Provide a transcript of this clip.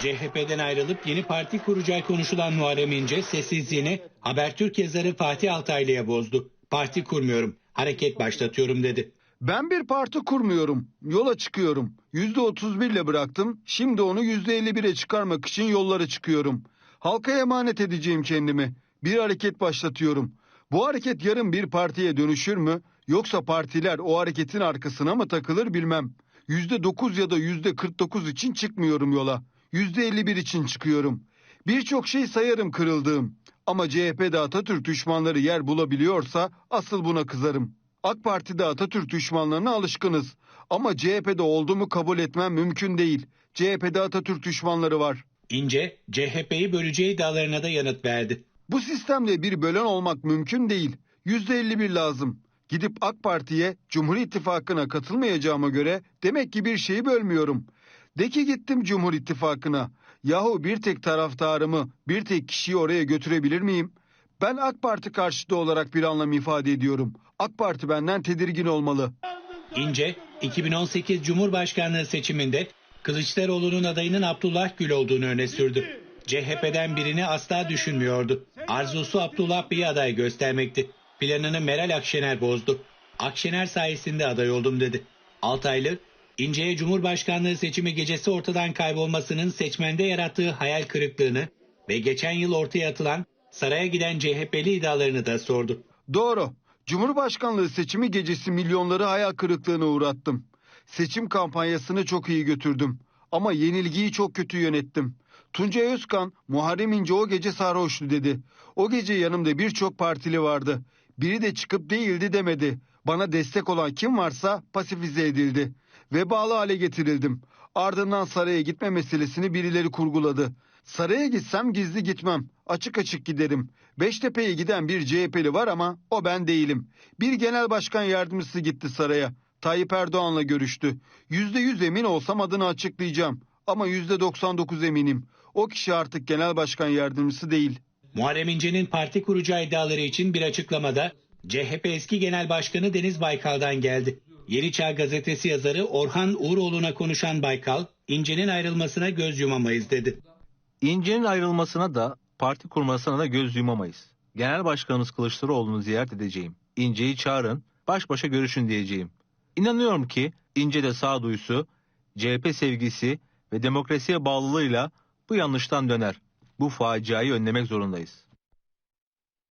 CHP'den ayrılıp yeni parti kuracağı konuşulan Muharrem İnce sessizliğini Habertürk yazarı Fatih Altaylı'ya bozdu. Parti kurmuyorum, hareket başlatıyorum dedi. Ben bir parti kurmuyorum. Yola çıkıyorum. %31 ile bıraktım. Şimdi onu %51'e çıkarmak için yollara çıkıyorum. Halka emanet edeceğim kendimi. Bir hareket başlatıyorum. Bu hareket yarın bir partiye dönüşür mü? Yoksa partiler o hareketin arkasına mı takılır bilmem. %9 ya da %49 için çıkmıyorum yola. %51 için çıkıyorum. Birçok şey sayarım kırıldığım. Ama CHP'de Atatürk düşmanları yer bulabiliyorsa asıl buna kızarım. AK Parti'de Atatürk düşmanlarına alışkınız. Ama CHP'de olduğumu kabul etmem mümkün değil. CHP'de Atatürk düşmanları var. İnce, CHP'yi böleceği iddialarına da yanıt verdi. Bu sistemle bir bölen olmak mümkün değil. %51 lazım. Gidip AK Parti'ye, Cumhur İttifakı'na katılmayacağıma göre demek ki bir şeyi bölmüyorum. De ki gittim Cumhur İttifakı'na. Yahu bir tek taraftarımı, bir tek kişiyi oraya götürebilir miyim? Ben AK Parti karşıtı olarak bir anlam ifade ediyorum. AK Parti benden tedirgin olmalı. İnce, 2018 Cumhurbaşkanlığı seçiminde Kılıçdaroğlu'nun adayının Abdullah Gül olduğunu öne sürdü. CHP'den birini asla düşünmüyordu. Arzusu Abdullah Bey'i aday göstermekti. Planını Meral Akşener bozdu. Akşener sayesinde aday oldum dedi. Altaylı, İnce'ye Cumhurbaşkanlığı seçimi gecesi ortadan kaybolmasının seçmende yarattığı hayal kırıklığını ve geçen yıl ortaya atılan saraya giden CHP'li iddialarını da sordu. Doğru. Cumhurbaşkanlığı seçimi gecesi milyonları hayal kırıklığına uğrattım. Seçim kampanyasını çok iyi götürdüm. Ama yenilgiyi çok kötü yönettim. Tuncay Özkan, Muharrem İnce o gece sarhoştu dedi. O gece yanımda birçok partili vardı. Biri de çıkıp değildi demedi. Bana destek olan kim varsa pasifize edildi. Ve bağlı hale getirildim. Ardından saraya gitme meselesini birileri kurguladı. Saraya gitsem gizli gitmem. Açık açık giderim. Beştepe'ye giden bir CHP'li var ama o ben değilim. Bir genel başkan yardımcısı gitti saraya. Tayyip Erdoğan'la görüştü. Yüzde yüz emin olsam adını açıklayacağım. Ama yüzde 99 eminim. O kişi artık genel başkan yardımcısı değil. Muharrem İnce'nin parti kuracağı iddiaları için bir açıklamada CHP eski genel başkanı Deniz Baykal'dan geldi. Yeni Çağ gazetesi yazarı Orhan Uğuroğlu'na konuşan Baykal, İnce'nin ayrılmasına göz yumamayız dedi. İnce'nin ayrılmasına da parti kurmasına da göz yumamayız. Genel Başkanımız Kılıçdaroğlu'nu ziyaret edeceğim. İnce'yi çağırın, baş başa görüşün diyeceğim. İnanıyorum ki İnce de sağduyusu, CHP sevgisi ve demokrasiye bağlılığıyla bu yanlıştan döner. Bu faciayı önlemek zorundayız.